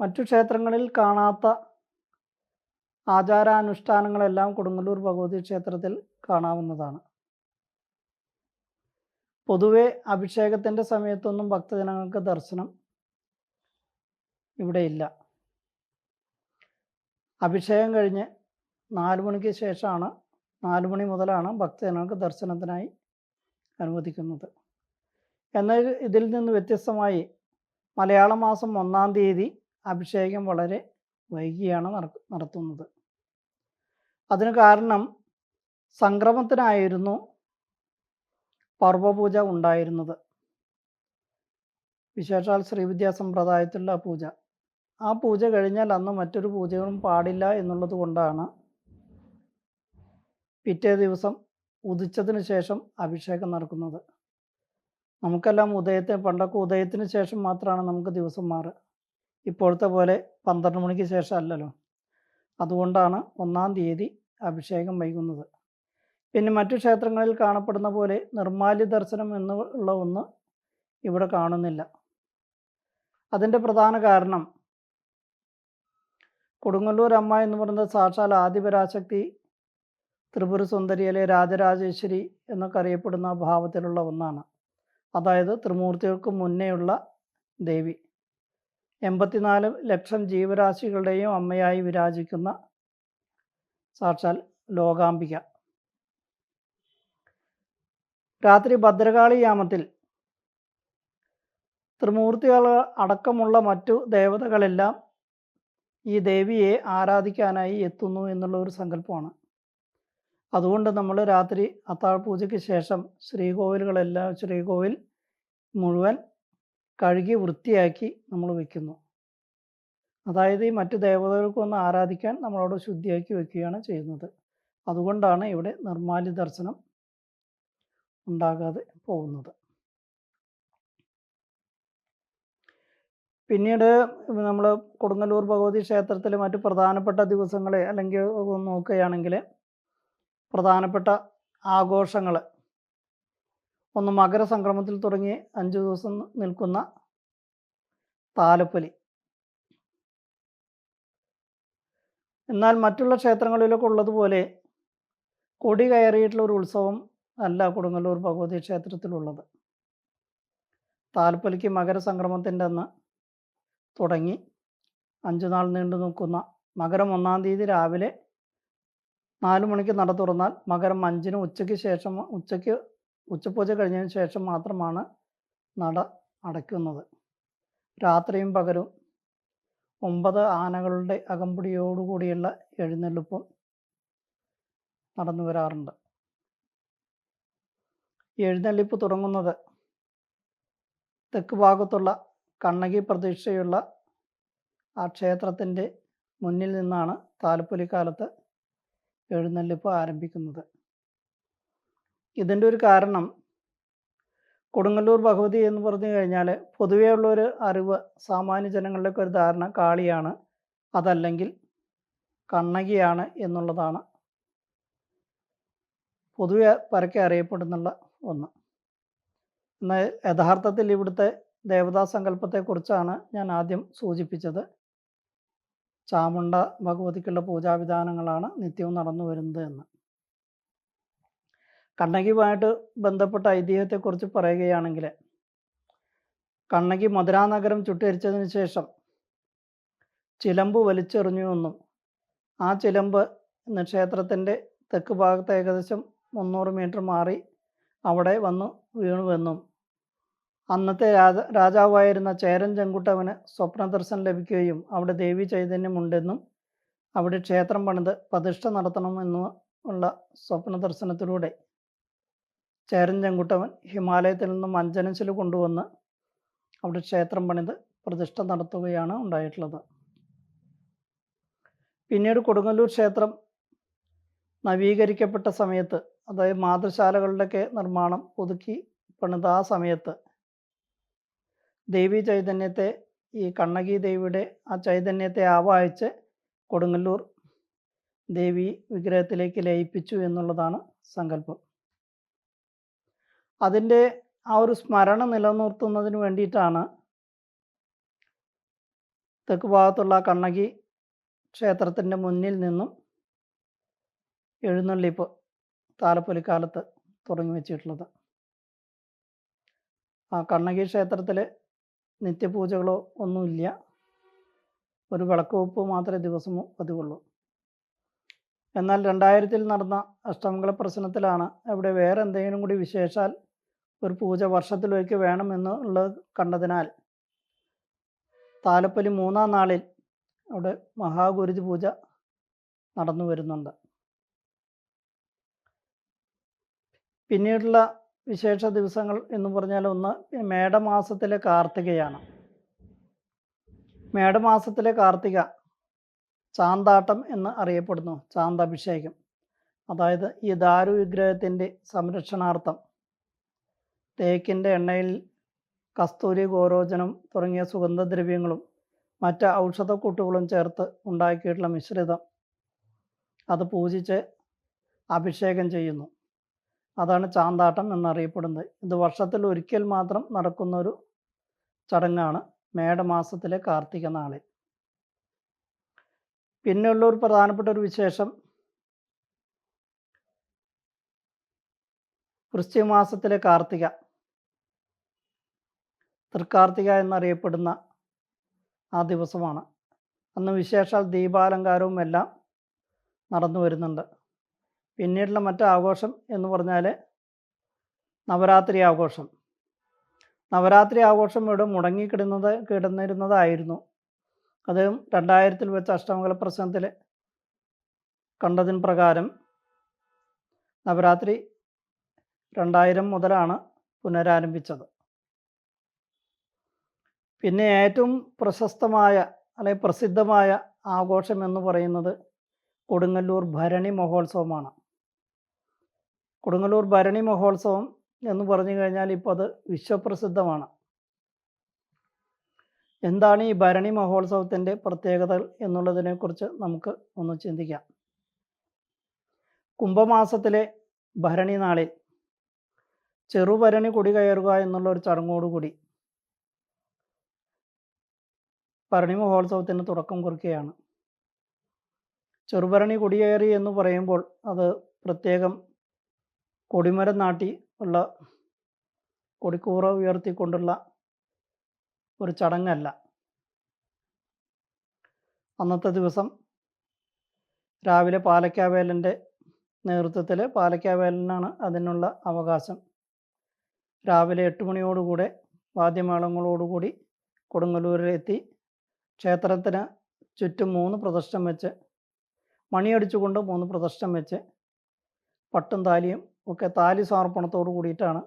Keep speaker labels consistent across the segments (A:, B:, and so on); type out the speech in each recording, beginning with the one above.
A: മറ്റു ക്ഷേത്രങ്ങളിൽ കാണാത്ത ആചാരാനുഷ്ഠാനങ്ങളെല്ലാം കൊടുങ്ങല്ലൂർ ഭഗവതി ക്ഷേത്രത്തിൽ കാണാവുന്നതാണ്. പൊതുവെ അഭിഷേകത്തിന്റെ സമയത്തൊന്നും ഭക്തജനങ്ങൾക്ക് ദർശനം ഇവിടെ ഇല്ല. അഭിഷേകം കഴിഞ്ഞ് നാല് മണിക്ക് ശേഷമാണ് നാല് മണി മുതലാണ് ഭക്തജനങ്ങൾക്ക് ദർശനത്തിനായി അനുവദിക്കുന്നത്. എന്നാൽ ഇതിൽ നിന്ന് വ്യത്യസ്തമായി മലയാള മാസം ഒന്നാം തീയതി അഭിഷേകം വളരെ വൈകിയാണ് നടത്തുന്നത്. അതിന് കാരണം സംക്രമത്തിനായിരുന്നു പർവപൂജ ഉണ്ടായിരുന്നത്. വിശേഷാൽ ശ്രീവിദ്യാസമ്പ്രദായത്തിലുള്ള പൂജ. ആ പൂജ കഴിഞ്ഞാൽ അന്ന് മറ്റൊരു പൂജകളും പാടില്ല എന്നുള്ളത് കൊണ്ടാണ് പിറ്റേ ദിവസം ഉദിച്ചതിന് ശേഷം അഭിഷേകം നടക്കുന്നത്. നമുക്കെല്ലാം ഉദയത്തെ പണ്ടൊക്കെ ഉദയത്തിന് ശേഷം മാത്രമാണ് നമുക്ക് ദിവസം മാറുക. ഇപ്പോഴത്തെ പോലെ പന്ത്രണ്ട് മണിക്ക് ശേഷം അല്ലല്ലോ. അതുകൊണ്ടാണ് ഒന്നാം തീയതി അഭിഷേകം വൈകുന്നത്. പിന്നെ മറ്റു ക്ഷേത്രങ്ങളിൽ കാണപ്പെടുന്ന പോലെ നിർമാല്യ ദർശനം എന്നുള്ള ഒന്ന് ഇവിടെ കാണുന്നില്ല. അതിന്റെ പ്രധാന കാരണം കൊടുങ്ങല്ലൂർ അമ്മ എന്ന് പറയുന്നത് സാക്ഷാൽ ആദിപരാശക്തി ത്രിപുര സുന്ദരി അല്ലെ രാജരാജേശ്വരി എന്നൊക്കെ അറിയപ്പെടുന്ന ഭാവത്തിലുള്ള ഒന്നാണ്. അതായത് ത്രിമൂർത്തികൾക്ക് മുന്നേയുള്ള ദേവി. എൺപത്തിനാല് ലക്ഷം ജീവരാശികളുടെയും അമ്മയായി വിരാജിക്കുന്ന സാക്ഷാൽ ലോകാംബിക. രാത്രി ഭദ്രകാളി യാമത്തിൽ ത്രിമൂർത്തികൾ അടക്കമുള്ള മറ്റു ദേവതകളെല്ലാം ഈ ദേവിയെ ആരാധിക്കാനായി എത്തുന്നു എന്നുള്ള ഒരു സങ്കല്പമാണ്. അതുകൊണ്ട് നമ്മൾ രാത്രി അത്താഴ പൂജയ്ക്ക് ശേഷം ശ്രീകോവിലുകളെല്ലാം ശ്രീകോവിൽ മുഴുവൻ കഴുകി വൃത്തിയാക്കി നമ്മൾ വെക്കുന്നു. അതായത് ഈ മറ്റു ദേവതകൾക്കൊന്ന് ആരാധിക്കാൻ നമ്മളവിടെ ശുദ്ധിയാക്കി വെക്കുകയാണ് ചെയ്യുന്നത്. അതുകൊണ്ടാണ് ഇവിടെ നിർമാല്യ ദർശനം ഉണ്ടാകാതെ പോകുന്നത്. പിന്നീട് നമ്മൾ കൊടുങ്ങല്ലൂർ ഭഗവതി ക്ഷേത്രത്തിലെ മറ്റു പ്രധാനപ്പെട്ട ദിവസങ്ങളെ അല്ലെങ്കിൽ നോക്കുകയാണെങ്കിൽ പ്രധാനപ്പെട്ട ആഘോഷങ്ങൾ ഒന്ന് മകരസംക്രമത്തിൽ തുടങ്ങി അഞ്ച് ദിവസം നിൽക്കുന്ന താലപ്പൊലി. എന്നാൽ മറ്റുള്ള ക്ഷേത്രങ്ങളിലൊക്കെ ഉള്ളതുപോലെ കൊടി കയറിയിട്ടുള്ള ഒരു ഉത്സവം അല്ല കൊടുങ്ങല്ലൂർ ഭഗവതി ക്ഷേത്രത്തിലുള്ളത്. താലപ്പൊലിക്ക് മകരസംക്രമത്തിന്റെ അന്ന് തുടങ്ങി അഞ്ചു നാൾ നീണ്ടു നിൽക്കുന്ന മകരം ഒന്നാം തീയതി രാവിലെ നാല് മണിക്ക് നട തുറന്നാൽ മകരം അഞ്ചിന് ഉച്ചയ്ക്ക് ശേഷം ഉച്ചയ്ക്ക് ഉച്ചപൂജ കഴിഞ്ഞതിന് ശേഷം മാത്രമാണ് നട അടയ്ക്കുന്നത്. രാത്രിയും പകലും ഒമ്പത് ആനകളുടെ അകമ്പടിയോടുകൂടിയുള്ള എഴുന്നള്ളിപ്പും നടന്നു വരാറുണ്ട്. എഴുന്നള്ളിപ്പ് തുടങ്ങുന്നത് തെക്ക് ഭാഗത്തുള്ള കണ്ണകി പ്രതീക്ഷയുള്ള ആ ക്ഷേത്രത്തിന്റെ മുന്നിൽ നിന്നാണ് താലപ്പൊലിക്കാലത്ത് എഴുന്നള്ളിപ്പ് ആരംഭിക്കുന്നത്. ഇതിന്റെ ഒരു കാരണം കൊടുങ്ങല്ലൂർ ഭഗവതി എന്ന് പറഞ്ഞു കഴിഞ്ഞാൽ പൊതുവേ ഉള്ളൊരു അറിവ് സാമാന്യ ജനങ്ങളുടെയൊക്കെ ഒരു ധാരണ കാളിയാണ് അതല്ലെങ്കിൽ കണ്ണകിയാണ് എന്നുള്ളതാണ് പൊതുവെ പരക്കെ അറിയപ്പെടുന്നുള്ള ഒന്ന്. എന്നാൽ യഥാർത്ഥത്തിൽ ഇവിടുത്തെ ദേവതാ സങ്കല്പത്തെക്കുറിച്ചാണ് ഞാൻ ആദ്യം സൂചിപ്പിച്ചത്. ചാമുണ്ട ഭഗവതിക്കുള്ള പൂജാവിധാനങ്ങളാണ് നിത്യവും നടന്നു വരുന്നത് എന്ന്. കണ്ണകിയുമായിട്ട് ബന്ധപ്പെട്ട ഐതിഹ്യത്തെക്കുറിച്ച് പറയുകയാണെങ്കിൽ കണ്ണകി മധുരാനഗരം ചുട്ടരിച്ചതിന് ശേഷം ചിലമ്പ് വലിച്ചെറിഞ്ഞു എന്നും ആ ചിലമ്പ് ക്ഷേത്രത്തിന്റെ തെക്ക് ഭാഗത്ത് ഏകദേശം മുന്നൂറ് മീറ്റർ മാറി അവിടെ വന്നു വീണുവെന്നും അന്നത്തെ രാജ രാജാവായിരുന്ന ചേരൻ ചെങ്കുട്ടവന് സ്വപ്ന ദർശനം ലഭിക്കുകയും അവിടെ ദേവി ചൈതന്യമുണ്ടെന്നും അവിടെ ക്ഷേത്രം പണിത് പ്രതിഷ്ഠ നടത്തണമെന്നും ഉള്ള സ്വപ്ന ദർശനത്തിലൂടെ ചേരൻ ചെങ്കുട്ടവൻ ഹിമാലയത്തിൽ നിന്നും അഞ്ചനശില കൊണ്ടുവന്ന് അവിടെ ക്ഷേത്രം പണിത് പ്രതിഷ്ഠ നടത്തുകയാണ് ഉണ്ടായിട്ടുള്ളത്. പിന്നീട് കൊടുങ്ങല്ലൂർ ക്ഷേത്രം നവീകരിക്കപ്പെട്ട സമയത്ത് അതായത് മാതൃശാലകളുടെയൊക്കെ നിർമ്മാണം പുതുക്കി പണിത ആ സമയത്ത് ദേവി ചൈതന്യത്തെ ഈ കണ്ണകി ദേവിയുടെ ആ ചൈതന്യത്തെ ആവാഹിച്ച് കൊടുങ്ങല്ലൂർ ദേവി വിഗ്രഹത്തിലേക്ക് ലയിപ്പിച്ചു എന്നുള്ളതാണ് സങ്കല്പം. അതിന്റെ ആ ഒരു സ്മരണ നിലനിർത്തുന്നതിന് വേണ്ടിയിട്ടാണ് തെക്ക് ഭാഗത്തുള്ള കണ്ണകി ക്ഷേത്രത്തിന്റെ മുന്നിൽ നിന്നും എഴുന്നള്ളിപ്പ് താലപ്പൊലിക്കാലത്ത് തുടങ്ങി വെച്ചിട്ടുള്ളത്. ആ കണ്ണകി ക്ഷേത്രത്തിൽ നിത്യപൂജകളോ ഒന്നുമില്ല. ഒരു വിളക്ക് വെപ്പ് മാത്രമേ ദിവസമോ പതിവുള്ളൂ. എന്നാൽ രണ്ടായിരത്തിൽ നടന്ന അഷ്ടമംഗല പ്രശ്നത്തിലാണ്. അവിടെ വേറെ എന്തെങ്കിലും കൂടി വിശേഷാൽ ഒരു പൂജ വർഷത്തിലേക്ക് വേണമെന്നുള്ളത് കണ്ടതിനാൽ താലപ്പൊലി മൂന്നാം നാളിൽ അവിടെ മഹാഗുരുതി പൂജ നടന്നു വരുന്നുണ്ട്. പിന്നീടുള്ള വിശേഷ ദിവസങ്ങൾ എന്ന് പറഞ്ഞാൽ ഒന്ന് മേടമാസത്തിലെ കാർത്തികയാണ്. മേടമാസത്തിലെ കാർത്തിക ചാന്താട്ടം എന്ന് അറിയപ്പെടുന്നു ചാന്താഭിഷേകം. അതായത് ഈ ദാരു വിഗ്രഹത്തിന്റെ സംരക്ഷണാർത്ഥം തേക്കിന്റെ എണ്ണയിൽ കസ്തൂരി ഗോരോചനം തുടങ്ങിയ സുഗന്ധദ്രവ്യങ്ങളും മറ്റ് ഔഷധക്കൂട്ടുകളും ചേർത്ത് ഉണ്ടാക്കിയിട്ടുള്ള മിശ്രിതം അത് പൂജിച്ച് അഭിഷേകം ചെയ്യുന്നു. അതാണ് ചാന്താട്ടം എന്നറിയപ്പെടുന്നത്. ഇത് വർഷത്തിൽ ഒരിക്കൽ മാത്രം നടക്കുന്ന ഒരു ചടങ്ങാണ് മേടമാസത്തിലെ കാർത്തിക നാളിൽ പിന്നെയുള്ള ഒരു പ്രധാനപ്പെട്ട ഒരു വിശേഷം. വൃശ്ചിക മാസത്തിലെ കാർത്തിക. തൃക്കാർത്തിക എന്നറിയപ്പെടുന്ന ആ ദിവസമാണ്. അന്ന് വിശേഷാൽ ദീപാലങ്കാരവും എല്ലാം നടന്നു വരുന്നുണ്ട്. പിന്നീടുള്ള മറ്റു ആഘോഷം എന്ന് പറഞ്ഞാൽ നവരാത്രി ആഘോഷം. നവരാത്രി ആഘോഷം ഇവിടെ മുടങ്ങിക്കിടുന്നത് കിടന്നിരുന്നതായിരുന്നു. അത് രണ്ടായിരത്തിൽ വെച്ച് അഷ്ടമംഗല പ്രശ്നത്തിൽ കണ്ടതിന് പ്രകാരം നവരാത്രി രണ്ടായിരം മുതലാണ് പുനരാരംഭിച്ചത്. പിന്നെ ഏറ്റവും പ്രശസ്തമായ അല്ലെങ്കിൽ പ്രസിദ്ധമായ ആഘോഷം എന്ന് പറയുന്നത് കൊടുങ്ങല്ലൂർ ഭരണി മഹോത്സവമാണ്. കൊടുങ്ങല്ലൂർ ഭരണി മഹോത്സവം എന്ന് പറഞ്ഞു കഴിഞ്ഞാൽ ഇപ്പോൾ അത് വിശ്വപ്രസിദ്ധമാണ്. എന്താണ് ഈ ഭരണി മഹോത്സവത്തിന്റെ പ്രത്യേകതകൾ എന്നുള്ളതിനെക്കുറിച്ച് നമുക്ക് ഒന്ന് ചിന്തിക്കാം. കുംഭമാസത്തിലെ ഭരണി നാളിൽ ചെറുഭരണി കുടി കയറുക എന്നുള്ള ഒരു ചടങ്ങോടുകൂടി ഭരണി മഹോത്സവത്തിന് തുടക്കം കുറിക്കുകയാണ്. ചെറുഭരണി കൊടിയേറി എന്ന് പറയുമ്പോൾ അത് പ്രത്യേകം കൊടിമരം നാട്ടി ഉള്ള കൊടിക്കൂറ ഉയർത്തിക്കൊണ്ടുള്ള ഒരു ചടങ്ങല്ല. അന്നത്തെ ദിവസം രാവിലെ പാലക്കാവേലന്റെ നേതൃത്വത്തിൽ പാലക്കാവേലനാണ് അതിനുള്ള അവകാശം. രാവിലെ എട്ട് മണിയോടുകൂടെ വാദ്യമേളങ്ങളോടുകൂടി കൊടുങ്ങല്ലൂരിലെത്തി ക്ഷേത്രത്തിന് ചുറ്റും മൂന്ന് പ്രദക്ഷിണം വെച്ച് മണിയടിച്ചുകൊണ്ട് മൂന്ന് പ്രദക്ഷിണം വെച്ച് പട്ടും താലിയും ഒക്കെ താലി സമർപ്പണത്തോട് കൂടിയിട്ടാണ്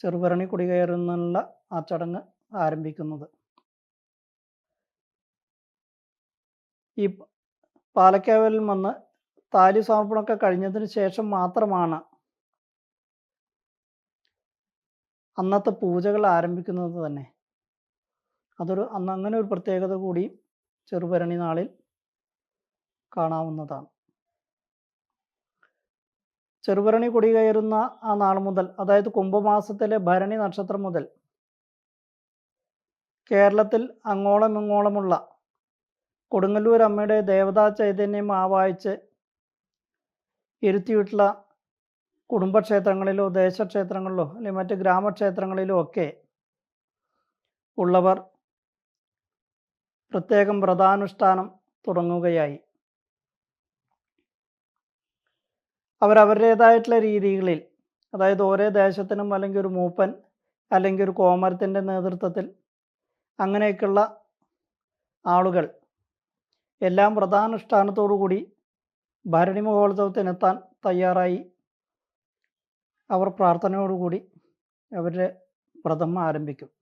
A: ചെറുപരണി കുടികയറുന്നുള്ള ആ ചടങ്ങ് ആരംഭിക്കുന്നത്. ഈ പാലക്കാവലിൽ വന്ന് താലി സമർപ്പണമൊക്കെ കഴിഞ്ഞതിന് ശേഷം മാത്രമാണ് അന്നത്തെ പൂജകൾ ആരംഭിക്കുന്നത് തന്നെ. അതൊരു അന്ന് അങ്ങനെ ഒരു പ്രത്യേകത കൂടി ചെറുഭരണി നാളിൽ കാണാവുന്നതാണ്. ചെറുഭരണി കൊടി കയറുന്ന ആ നാൾ മുതൽ അതായത് കുംഭമാസത്തിലെ ഭരണി നക്ഷത്രം മുതൽ കേരളത്തിൽ അങ്ങോളം ഇങ്ങോളമുള്ള കൊടുങ്ങല്ലൂർ അമ്മയുടെ ദേവതാ ചൈതന്യം ആവായിച്ച് ഇരുത്തിയിട്ടുള്ള കുടുംബക്ഷേത്രങ്ങളിലോ ദേശക്ഷേത്രങ്ങളിലോ അല്ലെങ്കിൽ മറ്റ് ഗ്രാമക്ഷേത്രങ്ങളിലോ ഒക്കെ ഉള്ളവർ പ്രത്യേകം വ്രതാനുഷ്ഠാനം തുടങ്ങുകയായി. അവരവരുടേതായിട്ടുള്ള രീതികളിൽ അതായത് ഓരോ ദേശത്തിനും അല്ലെങ്കിൽ ഒരു മൂപ്പൻ അല്ലെങ്കിൽ ഒരു കോമരത്തിന്റെ നേതൃത്വത്തിൽ അങ്ങനെയൊക്കെയുള്ള ആളുകൾ എല്ലാം വ്രതാനുഷ്ഠാനത്തോടു കൂടി ഭരണി മഹോത്സവത്തിനെത്താൻ തയ്യാറായി. അവർ പ്രാർത്ഥനയോടുകൂടി അവരുടെ വ്രതം ആരംഭിക്കും.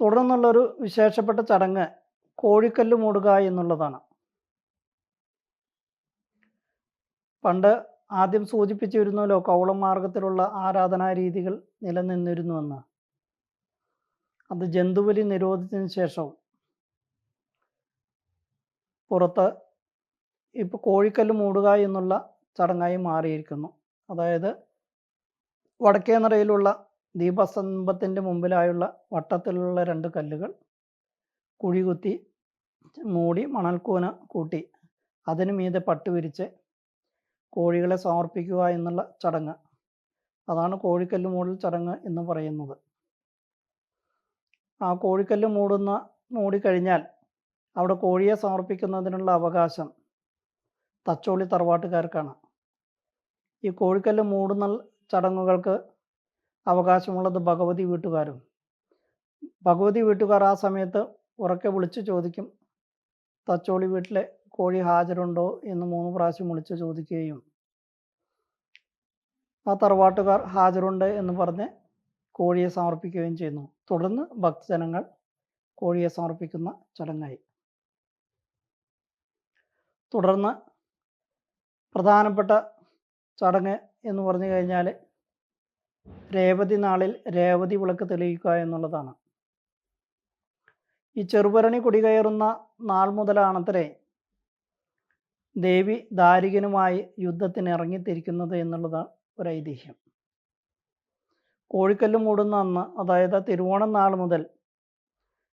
A: തുടർന്നുള്ളൊരു വിശേഷപ്പെട്ട ചടങ്ങ് കോഴിക്കല്ല് മൂടുക എന്നുള്ളതാണ്. പണ്ട് ആദ്യം സൂചിപ്പിച്ചിരുന്നല്ലോ കൗളം മാർഗത്തിലുള്ള ആരാധനാ രീതികൾ നിലനിന്നിരുന്നുവെന്ന്. അത് ജന്തുവലി നിരോധിച്ചതിന് ശേഷവും. പുറത്ത് ഇപ്പോൾ കോഴിക്കല്ല് മൂടുക എന്നുള്ള ചടങ്ങായി മാറിയിരിക്കുന്നു. അതായത് വടക്കേ നടയിലുള്ള ദീപസ്തംഭത്തിന്റെ മുമ്പിലായുള്ള വട്ടത്തിലുള്ള രണ്ട് കല്ലുകൾ കുഴികുത്തി മൂടി മണൽക്കൂന കൂട്ടി. അതിനു മീതെ പട്ട് വിരിച്ച് കോഴികളെ സമർപ്പിക്കുക എന്നുള്ള ചടങ്ങ്. അതാണ് കോഴിക്കല്ല് മൂടൽ ചടങ്ങ് എന്ന് പറയുന്നത്. ആ കോഴിക്കല്ല് മൂടുന്ന മൂടിക്കഴിഞ്ഞാൽ അവിടെ കോഴിയെ സമർപ്പിക്കുന്നതിനുള്ള അവകാശം തച്ചോളി തറവാട്ടുകാർക്കാണ്. ഈ കോഴിക്കല്ല് മൂടുന്ന ചടങ്ങുകൾക്ക് അവകാശമുള്ളത് ഭഗവതി വീട്ടുകാരും. ഭഗവതി വീട്ടുകാർ ആ സമയത്ത് ഉറക്കെ വിളിച്ചു ചോദിക്കും തച്ചോളി വീട്ടിലെ കോഴി ഹാജരുണ്ടോ എന്ന് മൂന്ന് പ്രാവശ്യം വിളിച്ചു ചോദിക്കുകയും ആ തറവാട്ടുകാർ ഹാജരുണ്ട് എന്ന് പറഞ്ഞ് കോഴിയെ സമർപ്പിക്കുകയും ചെയ്യുന്നു. തുടർന്ന് ഭക്തജനങ്ങൾ കോഴിയെ സമർപ്പിക്കുന്ന ചടങ്ങായി. തുടർന്ന് പ്രധാനപ്പെട്ട ചടങ്ങ് എന്ന് പറഞ്ഞു കഴിഞ്ഞാൽ രേവതി നാളിൽ രേവതി വിളക്ക് തെളിയിക്കുക എന്നുള്ളതാണ്. ഈ ചെറുപരണി കുടികയറുന്ന നാൾ മുതലാണത്രേ ദേവി ദാരികനുമായി യുദ്ധത്തിന് ഇറങ്ങിത്തിരിക്കുന്നത് എന്നുള്ളത് ഒരു ഐതിഹ്യം. കോഴിക്കല്ല് മൂടുന്ന അന്ന് അതായത് തിരുവോണം നാൾ മുതൽ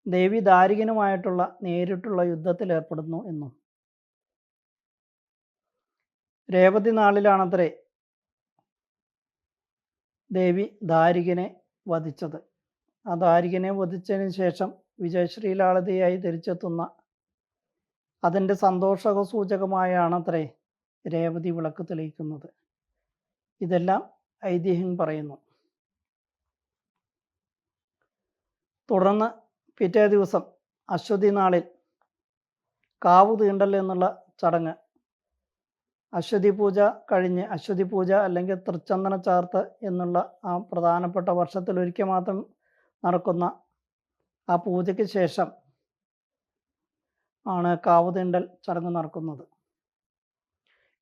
A: ദേവി ദാരികനുമായിട്ടുള്ള നേരിട്ടുള്ള യുദ്ധത്തിൽ ഏർപ്പെടുന്നു എന്നും. രേവതി നാളിലാണത്രേ ദേവി ദാരികനെ വധിച്ചത്. ആ ദാരികനെ വധിച്ചതിന് ശേഷം വിജയശ്രീലാളിതയായി തിരിച്ചെത്തുന്ന അതിന്റെ സന്തോഷക സൂചകമായാണ് അത്രേ രേവതി വിളക്ക് തെളിയിക്കുന്നത്. ഇതെല്ലാം ഐതിഹ്യം പറയുന്നു. തുടർന്ന് പിറ്റേ ദിവസം അശ്വതി നാളിൽ കാവ് തീണ്ടൽ എന്നുള്ള ചടങ്ങ് അശ്വതി പൂജ കഴിഞ്ഞ് അശ്വതി പൂജ അല്ലെങ്കിൽ തൃച്ചന്ദന ചാർത്ത് എന്നുള്ള ആ പ്രധാനപ്പെട്ട വർഷത്തിൽ ഒരിക്കൽ മാത്രം നടക്കുന്ന ആ പൂജയ്ക്ക് ശേഷം ആണ് കാവുതീണ്ടൽ ചടങ്ങ് നടക്കുന്നത്.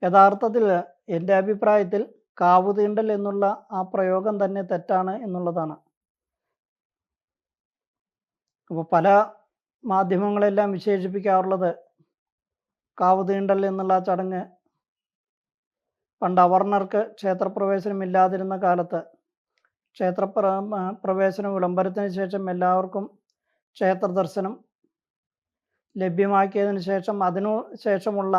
A: യഥാർത്ഥത്തിൽ എന്റെ അഭിപ്രായത്തിൽ കാവുതീണ്ടൽ എന്നുള്ള ആ പ്രയോഗം തന്നെ തെറ്റാണ് എന്നുള്ളതാണ്. അപ്പോൾ പല മാധ്യമങ്ങളെല്ലാം വിശേഷിപ്പിക്കാറുള്ളത് കാവുതീണ്ടൽ എന്നുള്ള ചടങ്ങ് പണ്ട് അവർണർക്ക് ക്ഷേത്രപ്രവേശനം ഇല്ലാതിരുന്ന കാലത്ത് ക്ഷേത്ര പ്രവേശന വിളംബരത്തിന് ശേഷം എല്ലാവർക്കും ക്ഷേത്ര ദർശനം ലഭ്യമാക്കിയതിന് ശേഷം അതിനു ശേഷമുള്ള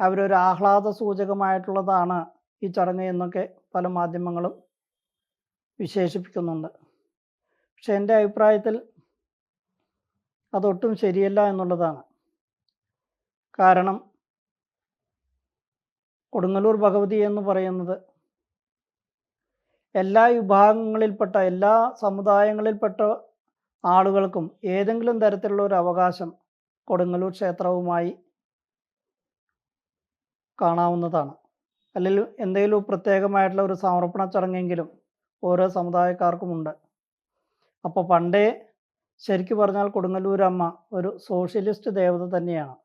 A: അവരൊരു ആഹ്ലാദ സൂചകമായിട്ടുള്ളതാണ് ഈ ചടങ്ങ് എന്നൊക്കെ പല മാധ്യമങ്ങളും വിശേഷിപ്പിക്കുന്നുണ്ട്. പക്ഷെ എന്റെ അഭിപ്രായത്തിൽ അതൊട്ടും ശരിയല്ല എന്നുള്ളതാണ്. കാരണം കൊടുങ്ങല്ലൂർ ഭഗവതി എന്ന് പറയുന്നത് എല്ലാ വിഭാഗങ്ങളിൽപ്പെട്ട എല്ലാ സമുദായങ്ങളിൽപ്പെട്ട ആളുകൾക്കും ഏതെങ്കിലും തരത്തിലുള്ള ഒരു അവകാശം കൊടുങ്ങല്ലൂർ ക്ഷേത്രവുമായി കാണാവുന്നതാണ്. അല്ലെങ്കിൽ എന്തെങ്കിലും പ്രത്യേകമായിട്ടുള്ള ഒരു സമർപ്പണ ചടങ്ങെങ്കിലും ഓരോ സമുദായക്കാർക്കുമുണ്ട് അപ്പോൾ പണ്ടേ ശരിക്കു പറഞ്ഞാൽ കൊടുങ്ങല്ലൂരമ്മ ഒരു സോഷ്യലിസ്റ്റ് ദേവത തന്നെയാണ്.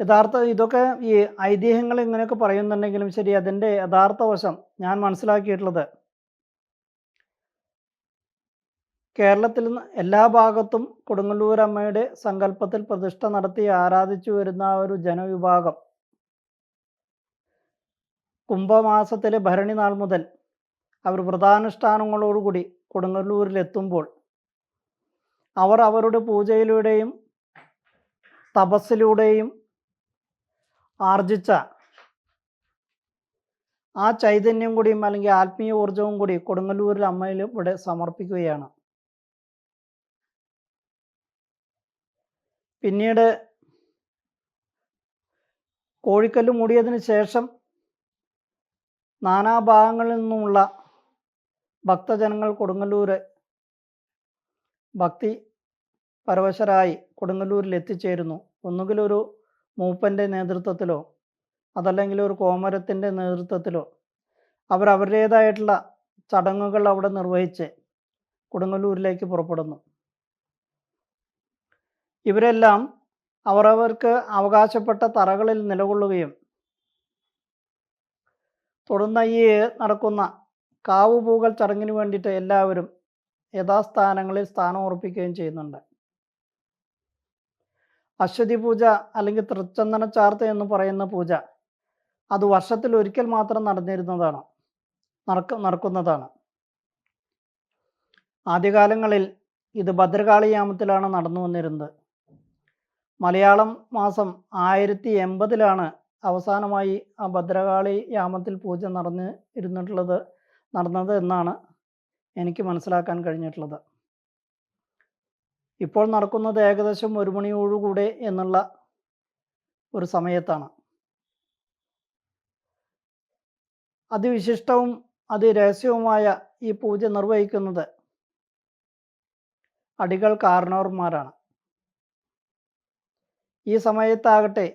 A: യഥാർത്ഥ ഇതൊക്കെ ഈ ഐതിഹ്യങ്ങൾ ഇങ്ങനെയൊക്കെ പറയുന്നുണ്ടെങ്കിലും ശരി അതിന്റെ യഥാർത്ഥ വശം ഞാൻ മനസ്സിലാക്കിയിട്ടുള്ളത് കേരളത്തിൽ എല്ലാ ഭാഗത്തും കൊടുങ്ങല്ലൂർ അമ്മയുടെ സങ്കല്പത്തിൽ പ്രതിഷ്ഠ നടത്തി ആരാധിച്ചു വരുന്ന ഒരു ജനവിഭാഗം കുംഭമാസത്തിലെ ഭരണി നാൾ മുതൽ അവർ വ്രതാനുഷ്ഠാനങ്ങളോടുകൂടി കൊടുങ്ങല്ലൂരിലെത്തുമ്പോൾ അവർ അവരുടെ പൂജയിലൂടെയും തപസ്സിലൂടെയും ആർജിച്ച ആ ചൈതന്യം കൂടിയും അല്ലെങ്കിൽ ആത്മീയ ഊർജവും കൂടി കൊടുങ്ങല്ലൂരിൽ അമ്മയിൽ ഇവിടെ സമർപ്പിക്കുകയാണ്. പിന്നീട് കോഴിക്കല്ല് മൂടിയതിന് ശേഷം നാനാഭാഗങ്ങളിൽ നിന്നുമുള്ള ഭക്തജനങ്ങൾ കൊടുങ്ങല്ലൂർ ഭക്തി പരവശരായി കൊടുങ്ങല്ലൂരിൽ എത്തിച്ചേരുന്നു ഒന്നുകിൽ ഒരു മൂപ്പന്റെ നേതൃത്വത്തിലോ അതല്ലെങ്കിൽ ഒരു കോമരത്തിന്റെ നേതൃത്വത്തിലോ അവർ അവരുടേതായിട്ടുള്ള ചടങ്ങുകൾ അവിടെ നിർവഹിച്ച് കൊടുങ്ങല്ലൂരിലേക്ക് പുറപ്പെടുന്നു. ഇവരെല്ലാം അവരവർക്ക് അവകാശപ്പെട്ട തറകളിൽ നിലകൊള്ളുകയും തുടർന്ന് ഈ നടക്കുന്ന കാവുപൂകൾ ചടങ്ങിന് വേണ്ടിയിട്ട് എല്ലാവരും യഥാസ്ഥാനങ്ങളിൽ സ്ഥാനം ഉറപ്പിക്കുകയും ചെയ്യുന്നുണ്ട്. അശ്വതി പൂജ അല്ലെങ്കിൽ തൃച്ചന്ദന ചാർത്ത് എന്ന് പറയുന്ന പൂജ അത് വർഷത്തിൽ ഒരിക്കൽ മാത്രം നടന്നിരുന്നതാണ് നടക്ക നടക്കുന്നതാണ്. ആദ്യകാലങ്ങളിൽ ഇത് ഭദ്രകാളി യാമത്തിലാണ് നടന്നു വന്നിരുന്നത്. മലയാളം മാസം ആയിരത്തി എൺപതിലാണ് അവസാനമായി ആ ഭദ്രകാളി യാമത്തിൽ പൂജ നടന്ന് ഇരുന്നിട്ടുള്ളത് നടന്നത് എന്നാണ് എനിക്ക് മനസ്സിലാക്കാൻ കഴിഞ്ഞിട്ടുള്ളത്. ഇപ്പോൾ നടക്കുന്നത് ഏകദേശം ഒരു മണിയോടുകൂടെ എന്നുള്ള ഒരു സമയത്താണ്. അതിവിശിഷ്ടവും അതിരഹസ്യവുമായ ഈ പൂജ നിർവഹിക്കുന്നത് അടികൾ കാരണവർമാരാണ് ഈ സമയത്താകട്ടെ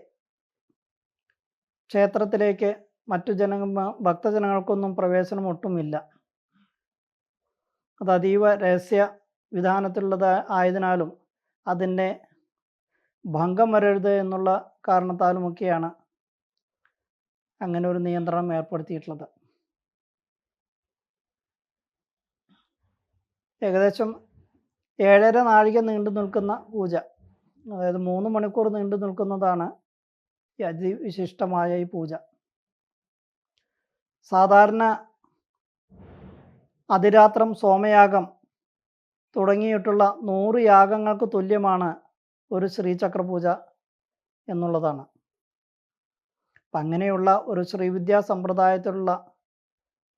A: ക്ഷേത്രത്തിലേക്ക് മറ്റു ജന ഭക്തജനങ്ങൾക്കൊന്നും പ്രവേശനം ഒട്ടുമില്ല അത് അതീവ രഹസ്യ വിധാനത്തിലുള്ളത് ആയതിനാലും അതിന്റെ ഭംഗം വരരുത് എന്നുള്ള കാരണത്താലുമൊക്കെയാണ് അങ്ങനെ ഒരു നിയന്ത്രണം ഏർപ്പെടുത്തിയിട്ടുള്ളത്. ഏകദേശം ഏഴര നാഴിക നീണ്ടു നിൽക്കുന്ന പൂജ അതായത് മൂന്ന് മണിക്കൂർ നീണ്ടു നിൽക്കുന്നതാണ് ഈ അതിവിശിഷ്ടമായ ഈ പൂജ. സാധാരണ അതിരാത്രം സോമയാഗം തുടങ്ങിയിട്ടുള്ള നൂറ് യാഗങ്ങൾക്ക് തുല്യമാണ് ഒരു ശ്രീചക്രപൂജ എന്നുള്ളതാണ്. അപ്പം അങ്ങനെയുള്ള ഒരു ശ്രീവിദ്യാ സമ്പ്രദായത്തിലുള്ള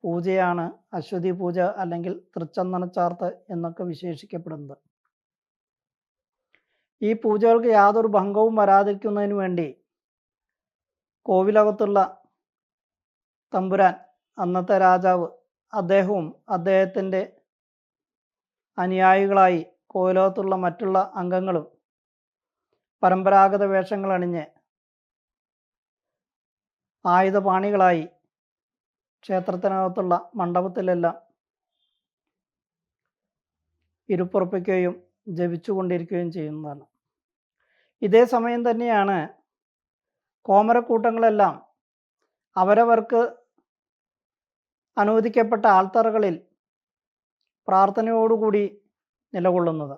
A: പൂജയാണ് അശ്വതി പൂജ അല്ലെങ്കിൽ തൃച്ചന്ദനച്ചാർത്ത് എന്നൊക്കെ വിശേഷിക്കപ്പെടുന്നത്. ഈ പൂജകൾക്ക് യാതൊരു ഭംഗവും വരാതിരിക്കുന്നതിന് വേണ്ടി കോവിലകത്തുള്ള തമ്പുരാൻ അന്നത്തെ രാജാവ് അദ്ദേഹവും അദ്ദേഹത്തിന്റെ അനുയായികളായി കോലോത്തുള്ള മറ്റുള്ള അംഗങ്ങളും പരമ്പരാഗത വേഷങ്ങൾ അണിഞ്ഞ് ആയുധപാണികളായി ക്ഷേത്രത്തിനകത്തുള്ള മണ്ഡപത്തിലെല്ലാം ഇരുപ്പുറപ്പിക്കുകയും ജപിച്ചുകൊണ്ടിരിക്കുകയും ചെയ്യുന്നതാണ്. ഇതേ സമയം തന്നെയാണ് കോമരക്കൂട്ടങ്ങളെല്ലാം അവരവർക്ക് അനുവദിക്കപ്പെട്ട ആൾത്തറകളിൽ പ്രാർത്ഥനയോടുകൂടി നിലകൊള്ളുന്നത്.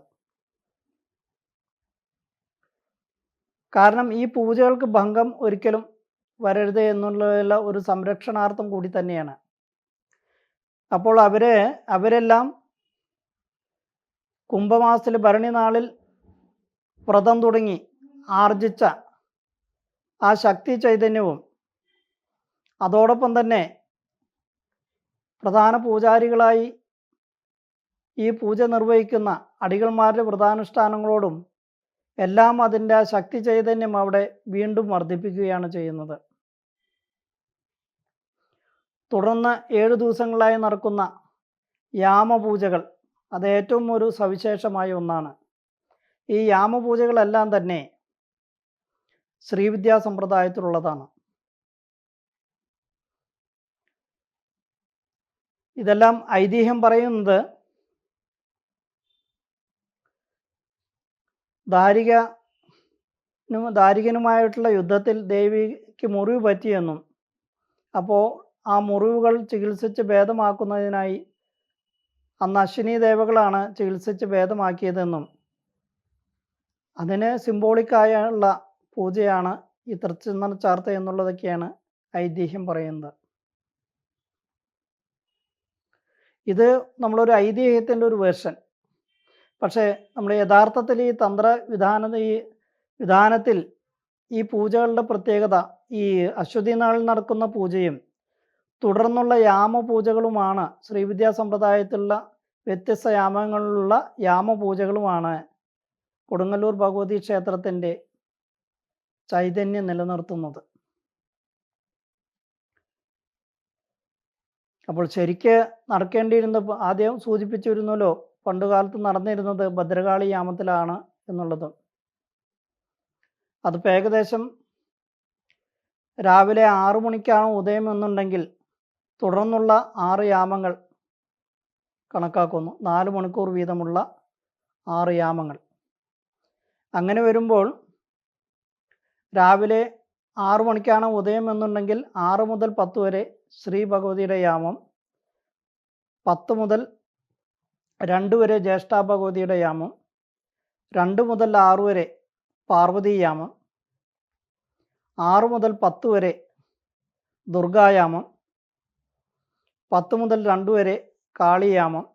A: കാരണം ഈ പൂജകൾക്ക് ഭംഗം ഒരിക്കലും വരരുത് എന്നുള്ള ഒരു സംരക്ഷണാർത്ഥം കൂടി തന്നെയാണ്. അപ്പോൾ അവരെ അവരെല്ലാം കുംഭമാസത്തിൽ ഭരണി നാളിൽ വ്രതം തുടങ്ങി ആർജിച്ച ആ ശക്തി ചൈതന്യവും അതോടൊപ്പം തന്നെ പ്രധാന പൂജാരികളായി ഈ പൂജ നിർവഹിക്കുന്ന അടികൾമാരുടെ വ്രതാനുഷ്ഠാനങ്ങളോടും എല്ലാം അതിന്റെ ശക്തി ചൈതന്യം അവിടെ വീണ്ടും വർദ്ധിപ്പിക്കുകയാണ് ചെയ്യുന്നത്. തുടർന്ന് ഏഴ് ദിവസങ്ങളായി നടക്കുന്ന യാമപൂജകൾ അത് ഏറ്റവും ഒരു സവിശേഷമായ ഒന്നാണ്. ഈ യാമപൂജകളെല്ലാം തന്നെ ശ്രീവിദ്യാ സമ്പ്രദായത്തിലുള്ളതാണ്. ഇതെല്ലാം ഐതിഹ്യം പറയുന്നത് ദാരിക ദാരികനുമായിട്ടുള്ള യുദ്ധത്തിൽ ദേവിക്ക് മുറിവ് പറ്റിയെന്നും അപ്പോൾ ആ മുറിവുകൾ ചികിത്സിച്ച് ഭേദമാക്കുന്നതിനായി അന്ന് അശ്വിനി ദേവകളാണ് ചികിത്സിച്ച് ഭേദമാക്കിയതെന്നും അതിന് സിംബോളിക്കായുള്ള പൂജയാണ് ഈ തൃച്ചന്ദന ചാർത്ത എന്നുള്ളതൊക്കെയാണ് ഐതിഹ്യം പറയുന്നത്. ഇത് നമ്മളൊരു ഐതിഹ്യത്തിന്റെ ഒരു വേർഷൻ. പക്ഷേ നമ്മൾ യഥാർത്ഥത്തിൽ ഈ തന്ത്ര വിധാന ഈ വിധാനത്തിൽ ഈ പൂജകളുടെ പ്രത്യേകത ഈ അശ്വതി നാളിൽ നടക്കുന്ന പൂജയും തുടർന്നുള്ള യാമപൂജകളുമാണ് ശ്രീവിദ്യാ സമ്പ്രദായത്തിലുള്ള വ്യത്യസ്ത യാമങ്ങളിലുള്ള യാമപൂജകളുമാണ് കൊടുങ്ങല്ലൂർ ഭഗവതി ക്ഷേത്രത്തിന്റെ ചൈതന്യം നിലനിർത്തുന്നത്. അപ്പോൾ ശരിക്ക് നടക്കേണ്ടിയിരുന്ന ആദ്യം സൂചിപ്പിച്ചിരുന്നല്ലോ പണ്ടുകാലത്ത് നടന്നിരുന്നത് ഭദ്രകാളി യാമത്തിലാണ് എന്നുള്ളത്. അത് ഏകദേശം രാവിലെ ആറു മണിക്കാണ് ഉദയം എന്നുണ്ടെങ്കിൽ തുടർന്നുള്ള ആറ് യാമങ്ങൾ കണക്കാക്കുന്നു. നാല് മണിക്കൂർ വീതമുള്ള ആറ് യാമങ്ങൾ. അങ്ങനെ വരുമ്പോൾ രാവിലെ ആറു മണിക്കാണ് ഉദയം എന്നുണ്ടെങ്കിൽ ആറ് മുതൽ പത്ത് വരെ ശ്രീ ഭഗവതിയുടെ യാമം പത്ത് മുതൽ രണ്ട് വരെ ജ്യേഷ്ഠ ഭഗവതിയുടെ യാമം രണ്ട് മുതൽ ആറു വരെ പാർവതി യാമം ആറ് മുതൽ പത്ത് വരെ ദുർഗായാമം പത്ത് മുതൽ രണ്ട് വരെ കാളിയാമം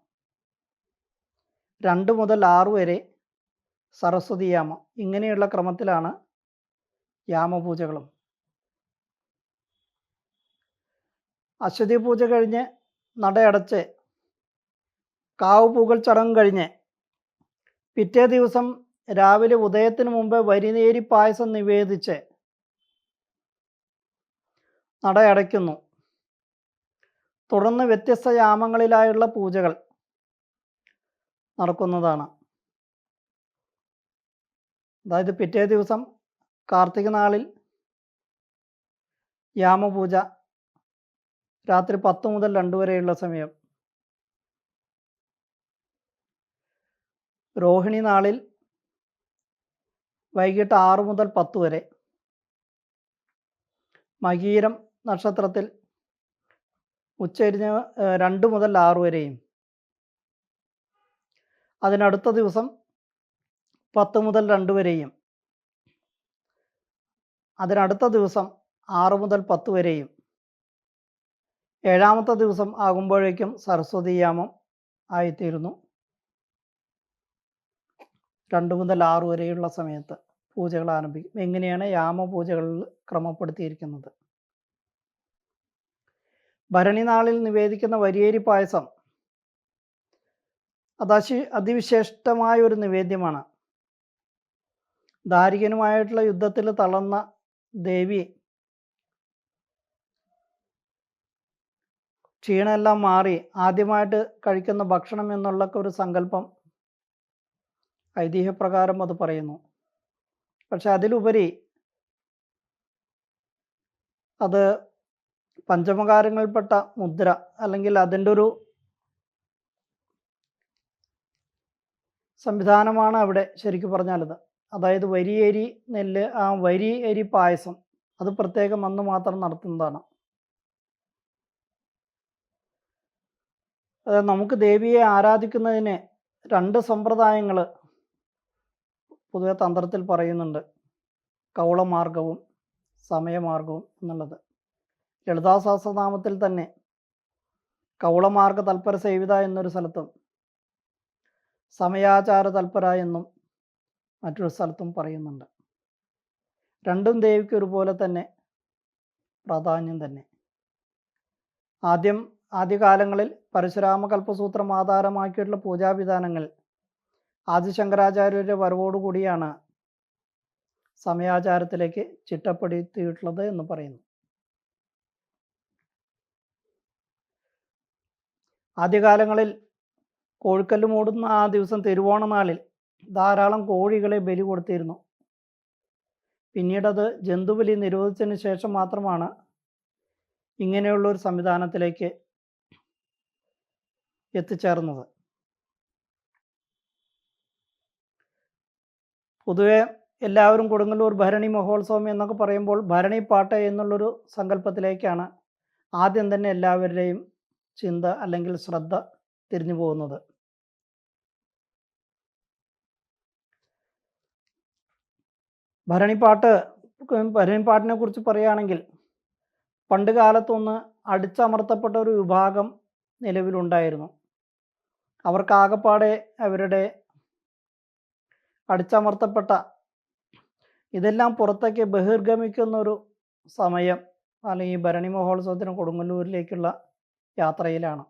A: രണ്ട് മുതൽ ആറ് വരെ സരസ്വതിയാമം ഇങ്ങനെയുള്ള ക്രമത്തിലാണ് യാമപൂജകളും. അശ്വതി പൂജ കഴിഞ്ഞ് നടയടച്ച് കാവ് പൂകൾ ചടങ്ങ് കഴിഞ്ഞ് പിറ്റേ ദിവസം രാവിലെ ഉദയത്തിന് മുമ്പ് വരിനേരി പായസം നിവേദിച്ച് നടയടയ്ക്കുന്നു തുടർന്ന് വ്യത്യസ്ത യാമങ്ങളിലായുള്ള പൂജകൾ നടക്കുന്നതാണ്. അതായത് പിറ്റേ ദിവസം കാർത്തിക നാളിൽ യാമപൂജ രാത്രി പത്ത് മുതൽ രണ്ട് വരെയുള്ള സമയം. രോഹിണി നാളിൽ വൈകിട്ട് ആറ് മുതൽ പത്ത് വരെ. മകീരം നക്ഷത്രത്തിൽ ഉച്ചരിഞ്ഞ് രണ്ട് മുതൽ ആറ് വരെയും. അതിനടുത്ത ദിവസം പത്ത് മുതൽ രണ്ട് വരെയും. അതിനടുത്ത ദിവസം ആറ് മുതൽ പത്ത് വരെയും. ഏഴാമത്തെ ദിവസം ആകുമ്പോഴേക്കും സരസ്വതിയാമം ആയിത്തീരുന്നു. രണ്ട് മുതൽ ആറ് വരെയുള്ള സമയത്ത് പൂജകൾ ആരംഭിക്കും. എങ്ങനെയാണ് യാമ പൂജകളിൽ ക്രമപ്പെടുത്തിയിരിക്കുന്നത്. ഭരണി നാളിൽ നിവേദിക്കുന്ന വരിയേരി പായസം അതശി അതിവിശേഷമായ ഒരു നിവേദ്യമാണ്. ദാരികനുമായിട്ടുള്ള യുദ്ധത്തിൽ തളർന്ന ദേവി ക്ഷീണമെല്ലാം മാറി ആദ്യമായിട്ട് കഴിക്കുന്ന ഭക്ഷണം എന്നുള്ള ഒരു സങ്കല്പം ഐതിഹ്യപ്രകാരം അത് പറയുന്നു. പക്ഷെ അതിലുപരി അത് പഞ്ചമകാരങ്ങളിൽപ്പെട്ട മുദ്ര അല്ലെങ്കിൽ അതിന്റെ ഒരു സംവിധാനമാണ് അവിടെ ശരിക്കും പറഞ്ഞാലത്. അതായത് വരി എരി നെല്ല് ആ വരി അരി പായസം അത് പ്രത്യേകം അന്ന് മാത്രം നടത്തുന്നതാണ്. നമുക്ക് ദേവിയെ ആരാധിക്കുന്നതിന് രണ്ട് സമ്പ്രദായങ്ങൾ പൊതുവെ തന്ത്രത്തിൽ പറയുന്നുണ്ട്. കൗളമാർഗവും സമയമാർഗവും എന്നുള്ളത്. ലളിതാസഹസ്രനാമത്തിൽ തന്നെ കൗളമാർഗ തൽപര സേവിത എന്നൊരു സ്ഥലത്തും സമയാചാര തൽപര എന്നും മറ്റൊരു സ്ഥലത്തും പറയുന്നുണ്ട്. രണ്ടും ദേവിക്ക് ഒരുപോലെ തന്നെ പ്രാധാന്യം തന്നെ. ആദ്യം ആദ്യകാലങ്ങളിൽ പരശുരാമ കൽപ്പസൂത്രം ആധാരമാക്കിയിട്ടുള്ള പൂജാവിധാനങ്ങൾ ആദിശങ്കരാചാര്യരുടെ വരവോടുകൂടിയാണ് സമയാചാരത്തിലേക്ക് ചിട്ടപ്പെടുത്തിയിട്ടുള്ളത് എന്ന് പറയുന്നു. ആദ്യകാലങ്ങളിൽ കോഴിക്കല്ല് മൂടുന്ന ആ ദിവസം തിരുവോണ നാളിൽ ധാരാളം കോഴികളെ ബലി കൊടുത്തിരുന്നു. പിന്നീടത് ജന്തുബലി നിരോധിച്ചതിന് ശേഷം മാത്രമാണ് ഇങ്ങനെയുള്ള ഒരു സംവിധാനത്തിലേക്ക് എത്തിച്ചേർന്നത്. പൊതുവെ എല്ലാവരും കൊടുങ്ങല്ലൂർ ഭരണി മഹോത്സവം എന്നൊക്കെ പറയുമ്പോൾ ഭരണി പാട്ട് എന്നുള്ളൊരു സങ്കല്പത്തിലേക്കാണ് ആദ്യം തന്നെ എല്ലാവരുടെയും ചിന്ത അല്ലെങ്കിൽ ശ്രദ്ധ തിരിഞ്ഞു പോകുന്നത്. ഭരണിപ്പാട്ട് ഭരണിപ്പാട്ടിനെ കുറിച്ച് പറയുകയാണെങ്കിൽ പണ്ട് കാലത്തൊന്ന് അടിച്ചമർത്തപ്പെട്ട ഒരു വിഭാഗം നിലവിലുണ്ടായിരുന്നു. അവർക്കാകപ്പാടെ അവരുടെ അടിച്ചമർത്തപ്പെട്ട. ഇതെല്ലാം പുറത്തേക്ക് ബഹിർഗമിക്കുന്ന ഒരു സമയം അല്ലെങ്കിൽ ഭരണി മഹോത്സവത്തിന് കൊടുങ്ങല്ലൂരിലേക്കുള്ള യാത്രയിലാണ്.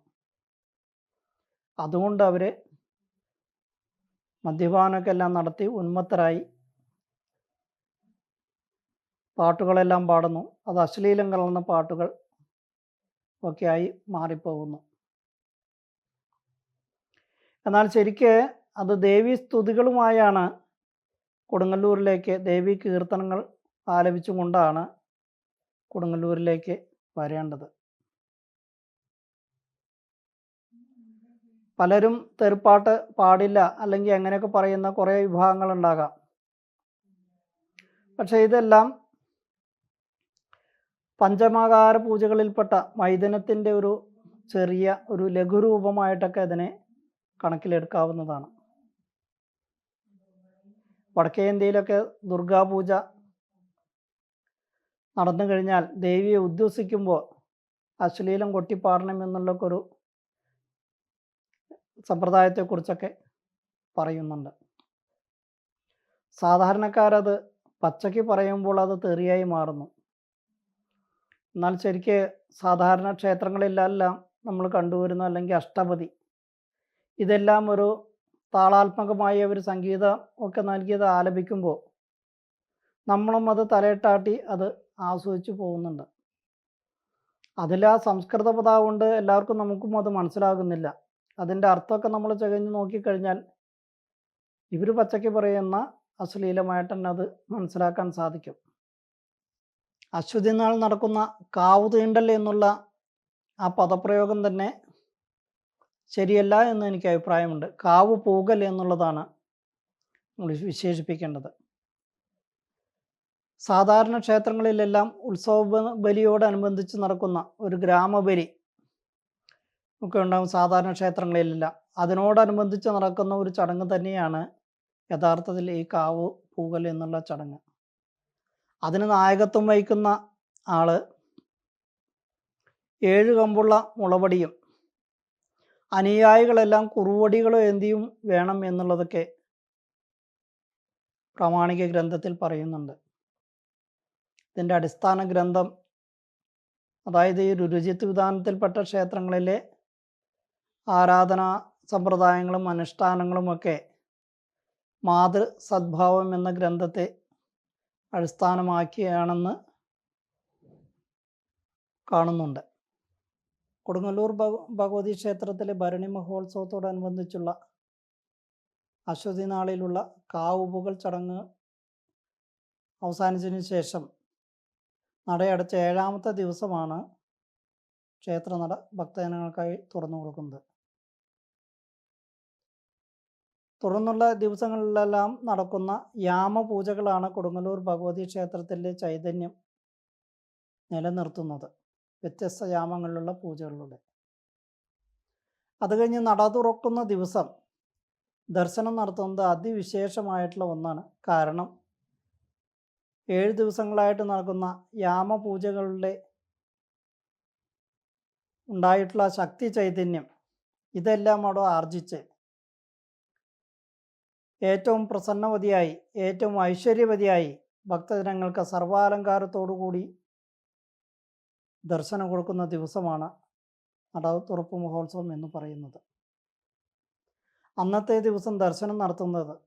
A: അതുകൊണ്ട് അവർ മദ്യപാനമൊക്കെ എല്ലാം നടത്തി ഉന്മത്തരായി പാട്ടുകളെല്ലാം പാടുന്നു. അത് അശ്ലീലം കലർന്ന പാട്ടുകൾ ഒക്കെയായി മാറിപ്പോകുന്നു. എന്നാൽ ശരിക്ക് അത് ദേവീ സ്തുതികളുമായാണ് കൊടുങ്ങല്ലൂരിലേക്ക് ദേവീ കീർത്തനങ്ങൾ ആലപിച്ചുകൊണ്ടാണ് കൊടുങ്ങല്ലൂരിലേക്ക് വരേണ്ടത്. പലരും തെറുപ്പാട്ട് പാടില്ല അല്ലെങ്കിൽ അങ്ങനെയൊക്കെ പറയുന്ന കുറേ വിഭാഗങ്ങളുണ്ടാകാം. പക്ഷെ ഇതെല്ലാം പഞ്ചമാകാര പൂജകളിൽപ്പെട്ട മൈഥുനത്തിന്റെ ഒരു ചെറിയ ഒരു ലഘുരൂപമായിട്ടൊക്കെ അതിനെ കണക്കിലെടുക്കാവുന്നതാണ്. വടക്കേ ഇന്ത്യയിലൊക്കെ ദുർഗാപൂജ നടന്നു കഴിഞ്ഞാൽ ദേവിയെ ഉദ്ദേശിക്കുമ്പോൾ അശ്ലീലം കൊട്ടിപ്പാടണം എന്നുള്ളൊക്കെ ഒരു സമ്പ്രദായത്തെക്കുറിച്ചൊക്കെ പറയുന്നുണ്ട്. സാധാരണക്കാരത് പച്ചയ്ക്ക് പറയുമ്പോൾ അത് തെറിയായി മാറുന്നു. എന്നാൽ ശരിക്ക് സാധാരണ ക്ഷേത്രങ്ങളിലെല്ലാം നമ്മൾ കണ്ടുവരുന്ന അല്ലെങ്കിൽ അഷ്ടപതി ഇതെല്ലാം ഒരു താളാത്മകമായ ഒരു സംഗീതം ഒക്കെ നൽകിയത് ആലപിക്കുമ്പോൾ നമ്മളും അത് തലയിട്ടാട്ടി അത് ആസ്വദിച്ചു പോകുന്നുണ്ട്. അതിൽ ആ സംസ്കൃത പദാവുണ്ട് എല്ലാവർക്കും നമുക്കും അത് മനസ്സിലാകുന്നില്ല. അതിന്റെ അർത്ഥമൊക്കെ നമ്മൾ ചകഞ്ഞ് നോക്കിക്കഴിഞ്ഞാൽ ഇവർ പച്ചയ്ക്ക് പറയുന്ന അശ്ലീലമായിട്ട് തന്നെ അത് മനസ്സിലാക്കാൻ സാധിക്കും. അശ്വതി നാൾ നടക്കുന്ന കാവ് എന്നുള്ള ആ പദപ്രയോഗം തന്നെ ശരിയല്ല എന്ന് എനിക്ക് അഭിപ്രായമുണ്ട്. കാവ് പൂകൽ എന്നുള്ളതാണ് നമ്മൾ വിശേഷിപ്പിക്കേണ്ടത്. സാധാരണ ക്ഷേത്രങ്ങളിലെല്ലാം ഉത്സവ ബലിയോടനുബന്ധിച്ച് നടക്കുന്ന ഒരു ഗ്രാമബലി ഒക്കെ ഉണ്ടാകും സാധാരണ ക്ഷേത്രങ്ങളിലെല്ലാം. അതിനോടനുബന്ധിച്ച് നടക്കുന്ന ഒരു ചടങ്ങ് തന്നെയാണ് യഥാർത്ഥത്തിൽ ഈ കാവ് പൂകൽ എന്നുള്ള ചടങ്ങ്. അതിന് നായകത്വം വഹിക്കുന്ന ആൾ ഏഴ് കമ്പുള്ള മുളവടിയും അനുയായികളെല്ലാം കുറുവടികൾ എന്തിയും വേണം എന്നുള്ളതൊക്കെ പ്രാമാണിക ഗ്രന്ഥത്തിൽ പറയുന്നുണ്ട്. ഇതിന്റെ അടിസ്ഥാന ഗ്രന്ഥം അതായത് ഈ രുചിത്ത് വിധാനത്തിൽപ്പെട്ട ക്ഷേത്രങ്ങളിലെ ആരാധനാ സമ്പ്രദായങ്ങളും അനുഷ്ഠാനങ്ങളുമൊക്കെ മാതൃ സദ്ഭാവം എന്ന ഗ്രന്ഥത്തെ അടിസ്ഥാനമാക്കിയാണെന്ന് കാണുന്നുണ്ട്. കൊടുങ്ങല്ലൂർ ഭഗ- ഭഗവതി ക്ഷേത്രത്തിലെ ഭരണി മഹോത്സവത്തോടനുബന്ധിച്ചുള്ള അശ്വതി നാളിലുള്ള കാവുപുകൾ ചടങ്ങ് അവസാനിച്ചതിന് ശേഷം നടയടച്ച ഏഴാമത്തെ ദിവസമാണ് ക്ഷേത്രനട ഭക്തജനങ്ങൾക്കായി തുറന്നു കൊടുക്കുന്നത്. തുടർന്നുള്ള ദിവസങ്ങളിലെല്ലാം നടക്കുന്ന യാമപൂജകളാണ് കൊടുങ്ങല്ലൂർ ഭഗവതി ക്ഷേത്രത്തിന്റെ ചൈതന്യം നിലനിർത്തുന്നത്. വ്യത്യസ്ത യാമങ്ങളിലുള്ള പൂജകളിലൂടെ. അത് കഴിഞ്ഞ് നട തുറക്കുന്ന ദിവസം ദർശനം നടത്തുന്നത് അതിവിശേഷമായിട്ടുള്ള ഒന്നാണ്. കാരണം ഏഴ് ദിവസങ്ങളായിട്ട് നടക്കുന്ന യാമപൂജകളുടെ ഉണ്ടായിട്ടുള്ള ശക്തി ചൈതന്യം ഇതെല്ലാം അവിടെ ആർജിച്ച് ഏറ്റവും പ്രസന്നവതിയായി ഏറ്റവും ഐശ്വര്യവതിയായി ഭക്തജനങ്ങൾക്ക് സർവാലങ്കാരത്തോടു കൂടി ദർശനം കൊടുക്കുന്ന ദിവസമാണ് അടവത്തുറപ്പ് തുറപ്പ് മഹോത്സവം എന്ന് പറയുന്നത്. അന്നത്തെ ദിവസം ദർശനം നടത്തുന്നത്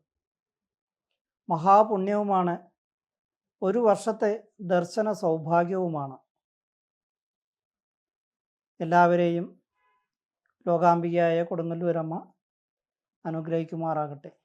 A: മഹാപുണ്യവുമാണ്. ഒരു വർഷത്തെ ദർശന സൗഭാഗ്യവുമാണ്. എല്ലാവരെയും ലോകാംബികയായ കൊടുങ്ങല്ലൂരമ്മ അനുഗ്രഹിക്കുമാറാകട്ടെ.